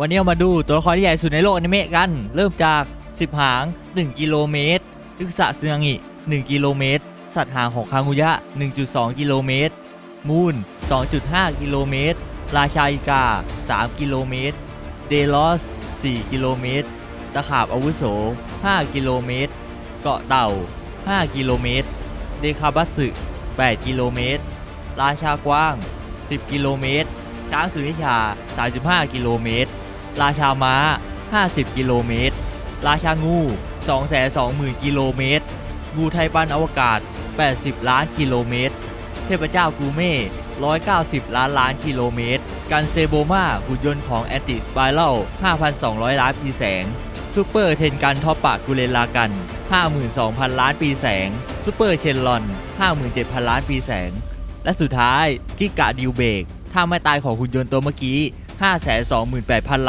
วันนี้เรามาดูตัวละครที่ใหญ่สุดในโลกอนิเมะกัน เริ่มจาก 10 หาง 1 กิโลเมตรลึกษะเซึงงิ1กิโลเมตร สัตว์หางของคางูยะ 1.2 กิโลเมตร มูน 2.5 กิโลเมตร ราชาอีกา 3 กิโลเมตร เดลอส 4 กิโลเมตร ตะขาบอาวุโส 5 กิโลเมตร เกาะเต่า 5 กิโลเมตร เดคาบัสึ 8 กิโลเมตร ราชากว้าง 10 กิโลเมตร ช้างสุนิชา 35 กิโลเมตร ราชาม้า 50 กิโลเมตร ราชางู 220,000 กิโลเมตร งูไทยปันอวกาศ 80 ล้านกิโลเมตร เทพเจ้ากูเม่ 190 ล้านล้านกิโลเมตร กันเซโบมาหุ่นยนต์ของแอนติสไปรัล5,200 ล้านปีแสง ซูเปอร์เทนกันทอปปากกุเลลากัน 52,000 ล้านปีแสง ซูเปอร์เชนลอน 57,000 ล้านปีแสง และสุดท้ายกิกะดิวเบกท่าไม่ตายของหุ่นยนต์ตัวเมื่อกี้ 528,000 ล้าน